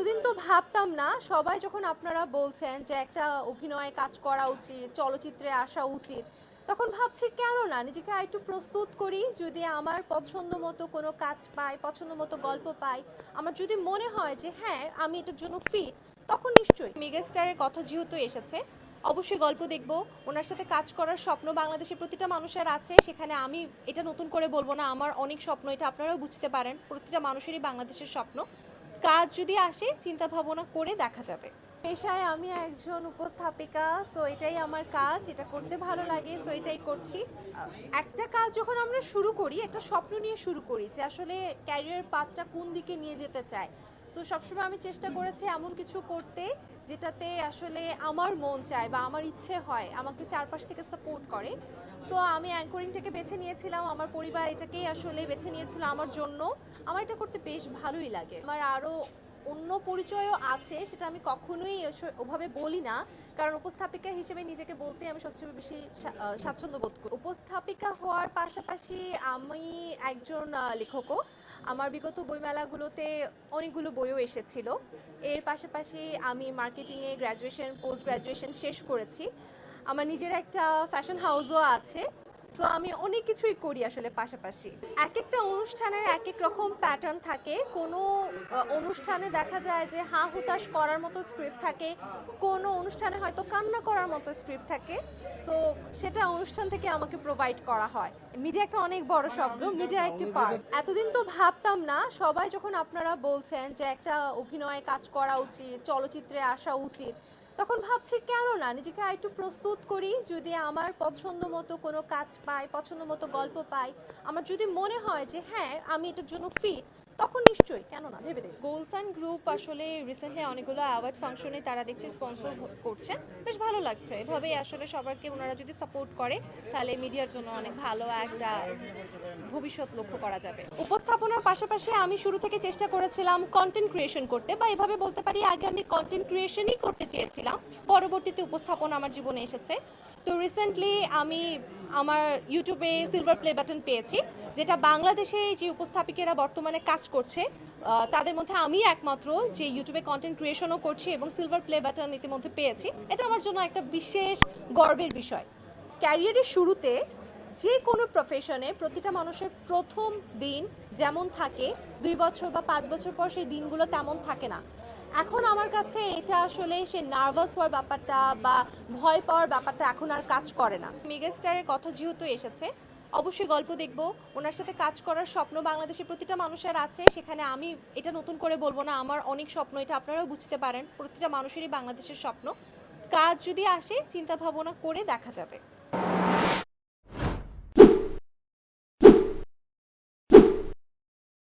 এতদিন তো ভাবতাম না, সবাই যখন আপনারা বলছেন যে একটা অভিনয়ে কাজ করা উচিত, চলচ্চিত্রে আসা উচিত, তখন ভাবছি কেন না? নিজেকে একটু প্রস্তুত করি, যদি আমার পছন্দ মতো কোনো কাজ পাই, পছন্দ মতো গল্প পাই, আমার যদি মনে হয় যে হ্যাঁ আমি এটার জন্য ফিট তখন নিশ্চয়ই। মেগাস্টারের কথা যেহেতু এসেছে, অবশ্যই গল্প দেখব, ওনার সাথে কাজ করার স্বপ্ন বাংলাদেশের প্রতিটা মানুষের আছে, সেখানে আমি এটা নতুন করে বলব না, আমার অনেক স্বপ্ন, এটা আপনারাও বুঝতে পারেন, প্রতিটা মানুষেরই বাংলাদেশের স্বপ্ন। কাজ যদি আসে চিন্তা ভাবনা করে দেখা যাবে। পেশায় আমি একজন উপস্থাপিকা সো এটাই আমার কাজ, এটা করতে ভালো লাগে সো এটাই করছি। একটা কাজ যখন আমরা শুরু করি, একটা স্বপ্ন নিয়ে শুরু করি যে আসলে ক্যারিয়ার পাথটা কোন দিকে নিয়ে যেতে চায় সো সবসময় আমি চেষ্টা করেছি এমন কিছু করতে যেটাতে আসলে আমার মন চায় বা আমার ইচ্ছে হয়, আমাকে চারপাশ থেকে সাপোর্ট করে। সো আমি অ্যাঙ্করিংটাকে বেছে নিয়েছিলাম, আমার পরিবার এটাকেই আসলে বেছে নিয়েছিল আমার জন্য। আমার এটা করতে বেশ ভালোই লাগে। আমার আরও অন্য পরিচয়ও আছে, সেটা আমি কখনোই ওভাবে বলি না। কারণ উপস্থাপিকা হিসেবে নিজেকে বলতে আমি সবচেয়ে বেশি স্বাচ্ছন্দ্য বোধ করি। উপস্থাপিকা হওয়ার পাশাপাশি আমি একজন লেখকও। আমার বিগত বইমেলাগুলোতে অনেকগুলো বইও এসেছিল। এর পাশাপাশি আমি মার্কেটিংয়ে গ্র্যাজুয়েশন, পোস্ট গ্র্যাজুয়েশন শেষ করেছি। আমার নিজের একটা ফ্যাশন হাউসও আছে। সো আমি অনেক কিছুই করি আসলে পাশাপাশি। এক একটা অনুষ্ঠানের এক এক রকম প্যাটার্ন থাকে। কোনো অনুষ্ঠানে দেখা যায় যে হা হুতাশ করার মতো স্ক্রিপ্ট থাকে। কোনো অনুষ্ঠানে হয়তো কান্না করার মতো স্ক্রিপ্ট থাকে। সো সেটা অনুষ্ঠান থেকে আমাকে প্রোভাইড করা হয়। মিডিয়া একটা অনেক বড় শব্দ মিডিয়ার একটি পার্ট এতদিন তো ভাবতাম না, সবাই যখন আপনারা বলছেন যে একটা অভিনয়ে কাজ করা উচিত, চলচ্চিত্রে আসা উচিত তখন ভাবছি, কেন না? নিজেকে আর একটু প্রস্তুত করি। যদি আমার পছন্দ মতো কোনো কাজ পাই, পছন্দ মতো গল্প পাই, আমার যদি মনে হয় যে হ্যাঁ আমি এটার জন্য ফিট তখন নিশ্চয়ই কেন না ভেবে দেখ গোলসান গ্রুপ আসলে রিসেন্টলি অনেকগুলো অ্যাওয়ার্ড ফাংশনে তারা দেখছি স্পন্সর করছে। বেশ ভালো লাগছে। এভাবেই আসলে সবারকে ওনারা যদি সাপোর্ট করে, তাহলে মিডিয়ার জন্য অনেক ভালো একটা ভবিষ্যৎ লক্ষ্য করা যাবে। উপস্থাপনার পাশাপাশি আমি শুরু থেকে চেষ্টা করেছিলাম কন্টেন্ট ক্রিয়েশন করতে, বা এভাবে বলতে পারি আগে আমি কন্টেন্ট ক্রিয়েশনই করতে চেয়েছিলাম। পরবর্তীতে উপস্থাপনা আমার জীবনে এসেছে। তো রিসেন্টলি আমি আমার ইউটিউবে সিলভার প্লে বাটন পেয়েছি, যেটা বাংলাদেশে যে উপস্থাপিকেরা বর্তমানে কাজ করছে। তাদের মধ্যে আমি একমাত্র যে ইউটিউবে কন্টেন্ট ক্রিয়েশনও করছি এবং সিলভার প্লে বাটন ইতিমধ্যে পেয়েছি। এটা আমার জন্য একটা বিশেষ গর্বের বিষয়। ক্যারিয়ারের শুরুতে যে কোনো প্রফেশনে প্রতিটা মানুষের প্রথম দিন যেমন থাকে, দুই বছর বা পাঁচ বছর পর সেই দিনগুলো তেমন থাকে না। এখন আমার কাছে এটা আসলে সে নার্ভাস হওয়ার ব্যাপারটা বা ভয় পাওয়ার ব্যাপারটা এখন আর কাজ করে না। মেগাস্টারের কথা যেহেতু এসেছে অবশ্যই গল্প দেখব। ওনার সাথে কাজ করার স্বপ্ন বাংলাদেশের প্রতিটা মানুষের আছে। সেখানে আমি এটা নতুন করে বলব না, আমার অনেক স্বপ্ন, এটা আপনারাও বুঝতে পারেন। প্রতিটা মানুষেরই বাংলাদেশের স্বপ্ন। কাজ যদি আসে, চিন্তা ভাবনা করে দেখা যাবে।